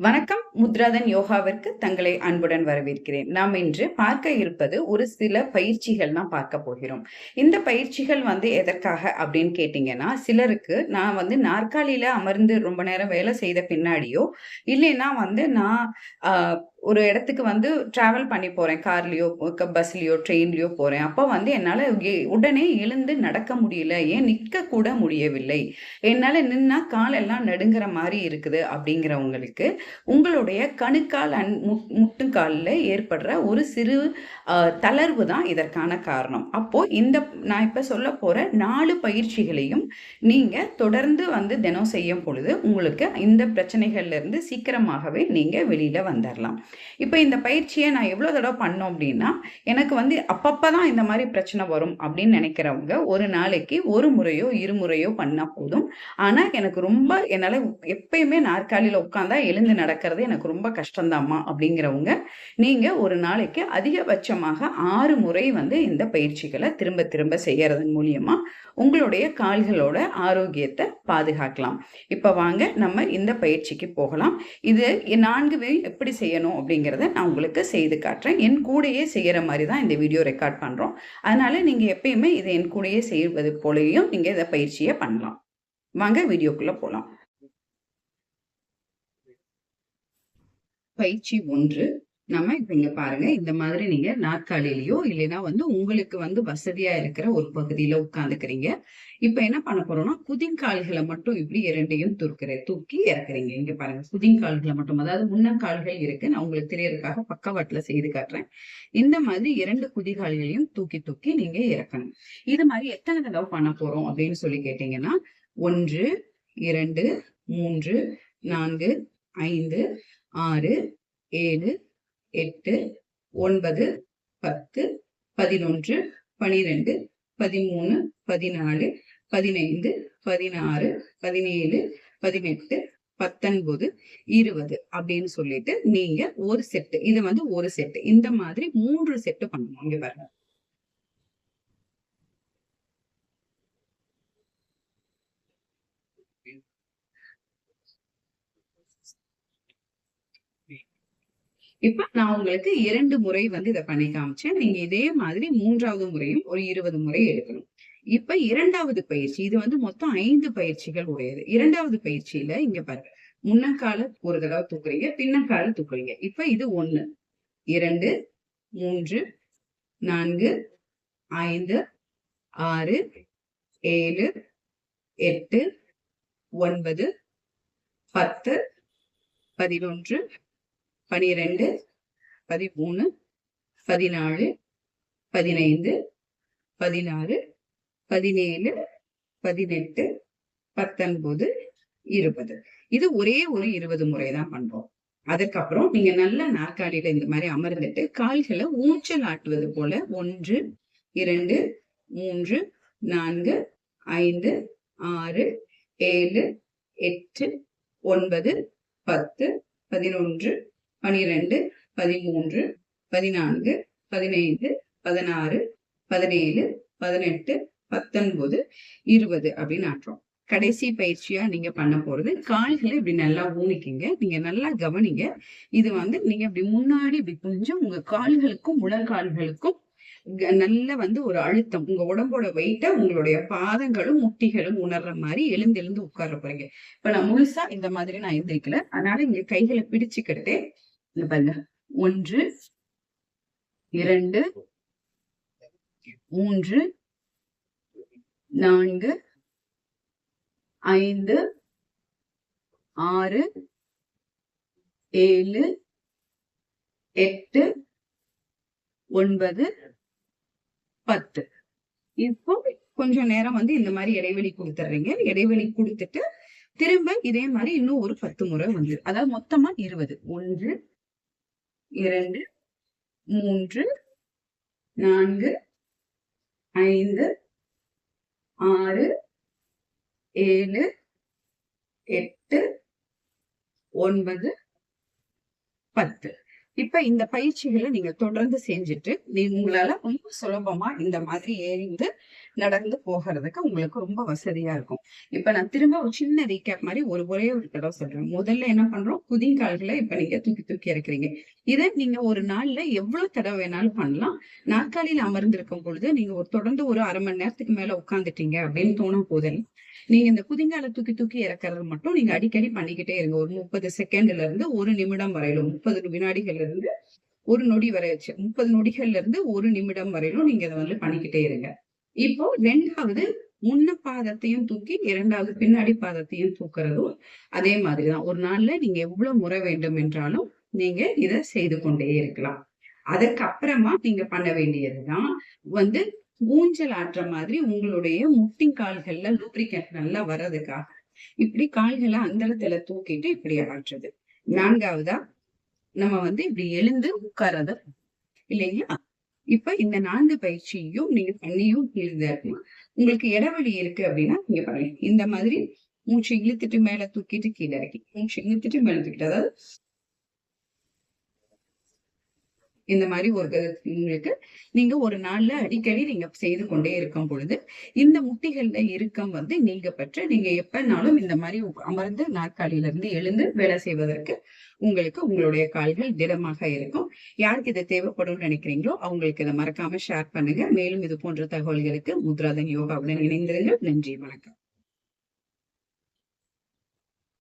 வணக்கம். முத்ராதன் யோகாவிற்கு தங்களை அன்புடன் வரவேற்கிறேன். நாம் இன்று பார்க்க இருப்பது ஒரு சில பயிற்சிகள் தான் பார்க்க போகிறோம். இந்த பயிற்சிகள் வந்து எதற்காக அப்படின்னு கேட்டிங்கன்னா சிலருக்கு நான் வந்து நாற்காலியில அமர்ந்து ரொம்ப நேரம் வேலை செய்த பின்னாடியோ இல்லைன்னா வந்து நான் ஒரு இடத்துக்கு வந்து டிராவல் பண்ணி போகிறேன் கார்லேயோ பஸ்லேயோ ட்ரெயின்லேயோ போகிறேன் அப்போ வந்து என்னால் உடனே எழுந்து நடக்க முடியல. ஏன் நிற்க கூட முடியவில்லை. என்னால் நின்னா காலெல்லாம் நடுங்கிற மாதிரி இருக்குது அப்படிங்கிறவங்களுக்கு உங்களுடைய கணுக்கால் அன் முட்டுக்காலில் ஏற்படுற ஒரு சிறு தளர்வு தான் இதற்கான காரணம். அப்போ இந்த நான் இப்போ சொல்ல போகிற நாலு பயிற்சிகளையும் நீங்கள் தொடர்ந்து வந்து தினம் செய்யும் பொழுது உங்களுக்கு இந்த பிரச்சனைகள்லேருந்து சீக்கிரமாகவே நீங்கள் வெளியில் வந்துடலாம் இப்போ இந்த பயிற்சியை நான் எவ்வளோ தடவை பண்ணோம் அப்படின்னா எனக்கு வந்து அப்பப்போ தான் இந்த மாதிரி பிரச்சனை வரும் அப்படின்னு நினைக்கிறவங்க ஒரு நாளைக்கு ஒரு முறையோ இருமுறையோ பண்ணால் போதும். ஆனால் எனக்கு ரொம்ப என்னால் எப்பயுமே நாற்காலியில் உட்காந்தா எழுந்து நடக்கிறது எனக்கு ரொம்ப கஷ்டம்தாம்மா அப்படிங்கிறவங்க நீங்கள் ஒரு நாளைக்கு அதிகபட்சமாக ஆறு முறை வந்து இந்த பயிற்சிகளை திரும்ப திரும்ப செய்யறதன் மூலியமாக உங்களுடைய கால்களோட ஆரோக்கியத்தை பாதுகாக்கலாம். இப்போ வாங்க நம்ம இந்த பயிற்சிக்கு போகலாம். இது நான்கு எப்படி செய்யணும் அப்படிங்கிறத நான் உங்களுக்கு செய்து காட்டுறேன். என் கூடையே செய்கிற மாதிரி தான் இந்த வீடியோ ரெக்கார்ட் பண்ணுறோம் அதனால நீங்கள் எப்பயுமே இதை என் கூடையே செய்வது போலையும் நீங்கள் இதை பயிற்சியை பண்ணலாம். வாங்க வீடியோக்குள்ளே போகலாம் பயிற்சி ஒன்று நம்ம இப்ப இங்க பாருங்க இந்த மாதிரி நீங்க நாற்காலியிலயோ இல்லைன்னா வந்து உங்களுக்கு வந்து வசதியா இருக்கிற ஒரு பகுதியில உட்காந்துக்கிறீங்க. இப்ப என்ன பண்ண போறோம்னா குதிங்கால்களை மட்டும் இப்படி இரண்டையும் தூக்குற தூக்கி இறக்குறீங்க. இங்க பாருங்க குதிங்கால்களை மட்டும். அதாவது முன்னங்கால்கள் இருக்கு. நான் உங்களுக்கு தெரியறதுக்காக பக்கவாட்டுல செய்து காட்டுறேன். இந்த மாதிரி இரண்டு குதிகால்களையும் தூக்கி தூக்கி நீங்க இறக்கணும். இது மாதிரி எத்தனை தடவை பண்ண போறோம் அப்படின்னு சொல்லி கேட்டீங்கன்னா ஒன்று இரண்டு மூன்று நான்கு ஐந்து ஆறு ஏழு எட்டு ஒன்பது பத்து பதினொன்று பனிரெண்டு பதிமூணு பதினாலு பதினைந்து பதினாறு பதினேழு பதினெட்டு பத்தொன்பது இருபது அப்படின்னு சொல்லிட்டு நீங்க ஒரு செட்டு இது வந்து ஒரு செட்டு இந்த மாதிரி மூன்று செட்டு பண்ணணும் இங்க பாருங்க. இப்ப நான் உங்களுக்கு இரண்டு முறை வந்து இதை பண்ணி காமிச்சேன். நீங்க இதே மாதிரி மூன்றாவது முறையும் ஒரு இருபது முறை எடுக்கணும். இப்ப இரண்டாவது பயிற்சி இது வந்து மொத்தம் ஐந்து பயிற்சிகள் உடையது. இரண்டாவது பயிற்சியில இங்க பாருங்க. முன்னக்கால ஒரு தடவை தூக்குறீங்க பின்னக்கால தூக்குறீங்க. இப்ப இது ஒண்ணு இரண்டு மூன்று நான்கு ஐந்து ஆறு ஏழு எட்டு ஒன்பது பத்து பதினொன்று பனிரெண்டு பதிமூணு பதினாலு பதினைந்து பதினாறு பதினேழு பதினெட்டு பத்தொன்பது இருபது. இது ஒரே ஒரு இருபது முறை தான் பண்றோம். அதுக்கப்புறம் நீங்க நல்ல நாற்காலியில இந்த மாதிரி அமர்ந்துட்டு கால்களை ஊஞ்சல் ஆட்டுவது போல ஒன்று இரண்டு மூன்று நான்கு ஐந்து ஆறு ஏழு எட்டு ஒன்பது பத்து பதினொன்று பனிரெண்டு பதிமூன்று பதினான்கு பதினைந்து பதினாறு பதினேழு பதினெட்டு பத்தொன்பது இருபது அப்படின்னு ஆட்டுறோம் கடைசி பயிற்சியா நீங்க பண்ண போறது. கால்களை இப்படி நல்லா ஊனிக்கிங்க. நீங்க நல்லா கவனிங்க. இது வந்து நீங்க இப்படி முன்னாடி இப்படி கொஞ்சம் உங்க கால்களுக்கும் முழங்கால்களுக்கும் நல்ல வந்து ஒரு அழுத்தம். உங்க உடம்போட வெயிட்ட உங்களுடைய பாதங்களும் முட்டிகளும் உணர்ற மாதிரி எழுந்து எழுந்து உட்கார போறீங்க. இப்ப நான் முழுசா இந்த மாதிரி நான் எந்திரிக்கல. அதனால இங்க கைகளை பிடிச்சுக்கிட்டு பாருங்க ஒன்று இரண்டு மூன்று நான்கு ஐந்து ஆறு ஏழு எட்டு ஒன்பது பத்து. இப்போ கொஞ்ச நேரம் வந்து இந்த மாதிரி இடைவெளி கொடுத்துட்றீங்க இடைவெளி கொடுத்துட்டு திரும்ப இதே மாதிரி இன்னும் ஒரு பத்து முறை வந்து அதாவது மொத்தமா இருபது. ஒன்று இரண்டு மூன்று நான்கு ஐந்து ஆறு ஏழு எட்டு ஒன்பது பத்து. இப்ப இந்த பயிற்சிகளை நீங்க தொடர்ந்து செஞ்சுட்டு உங்களால ரொம்ப சுலபமா இந்த மாதிரி ஏறிந்து நடந்து போகிறதுக்கு உங்களுக்கு ரொம்ப வசதியா இருக்கும். இப்ப நான் திரும்ப ஒரு சின்ன ரீகேப் மாதிரி ஒரு ஒரே ஒரு தடவை சொல்றேன். முதல்ல என்ன பண்றோம்? புதிங்கால்களை இப்ப நீங்க தூக்கி தூக்கி இறக்குறீங்க. இதை நீங்க ஒரு நாள்ல எவ்வளவு தடவை வேணாலும் பண்ணலாம். நாற்காலியில அமர்ந்திருக்கும் பொழுது நீங்க ஒரு தொடர்ந்து ஒரு அரை மணி நேரத்துக்கு மேல உட்காந்துட்டீங்க அப்படின்னு தோணும் போதெல்லாம் நீங்க இந்த குதிங்கால தூக்கி தூக்கி இறக்குறது மட்டும் நீங்க அடிக்கடி பண்ணிக்கிட்டே இருங்க. ஒரு முப்பது செகண்ட்ல இருந்து ஒரு நிமிடம் வரையிலும் முப்பது வினாடிகள்ல இருந்து ஒரு நொடி வரை வச்சு முப்பது நொடிகள்ல இருந்து ஒரு நிமிடம் வரையிலும் நீங்க இதை வந்து பண்ணிக்கிட்டே இருங்க. இப்போ ரெண்டாவது முன்ன பாதத்தையும் தூக்கி இரண்டாவது பின்னாடி பாதத்தையும் தூக்குறதும் அதே மாதிரிதான். ஒரு நாள்ல நீங்க எவ்வளவு முறை வேண்டும் என்றாலும் நீங்க இதை செய்து கொண்டே இருக்கலாம். அதுக்கப்புறமா நீங்க பண்ண வேண்டியதுதான் வந்து ஊஞ்சல் ஆட்டுற மாதிரி உங்களுடைய முட்டி கால்கள்ல லூப்ரிகன்ட் நல்லா வர்றதுக்காக. இப்படி கால்களை அந்தரத்துல தூக்கிட்டு இப்படி ஆட்டுறது நான்காவதா நம்ம வந்து இப்படி எழுந்து உட்காரத இல்லைங்களா? இப்ப இந்த நான்கு பயிற்சியும் நீங்க பண்ணியும் இருந்தா உங்களுக்கு இடைவெளி இருக்கு அப்படின்னா நீங்க பாருங்க இந்த மாதிரி மூச்சு இழுத்துட்டு மேல தூக்கிட்டு கீழே இறக்கி மூச்சு இழுத்துட்டு மேல தூக்கிட்டு அதாவது இந்த மாதிரி ஒரு உங்களுக்கு நீங்க ஒரு நாள்ல அடிக்கடி நீங்க செய்து கொண்டே இருக்கும் பொழுது இந்த முட்டிகள்ல இறுக்கம் வந்து நீங்க பெற்று நீங்க எப்பனாலும் இந்த மாதிரி அமர்ந்து நாற்காலியில இருந்து எழுந்து வேலை செய்வதற்கு உங்களுக்கு உங்களுடைய கால்கள் திடமாக இருக்கும். யாருக்கு இது தேவைப்படும் நினைக்கிறீங்களோ அவங்களுக்கு இதை மறக்காம ஷேர் பண்ணுங்க. மேலும் இது போன்ற தகவல்களுக்கு முத்ராதன் யோகாவுடன் இணைந்திருங்கள். நன்றி வணக்கம்.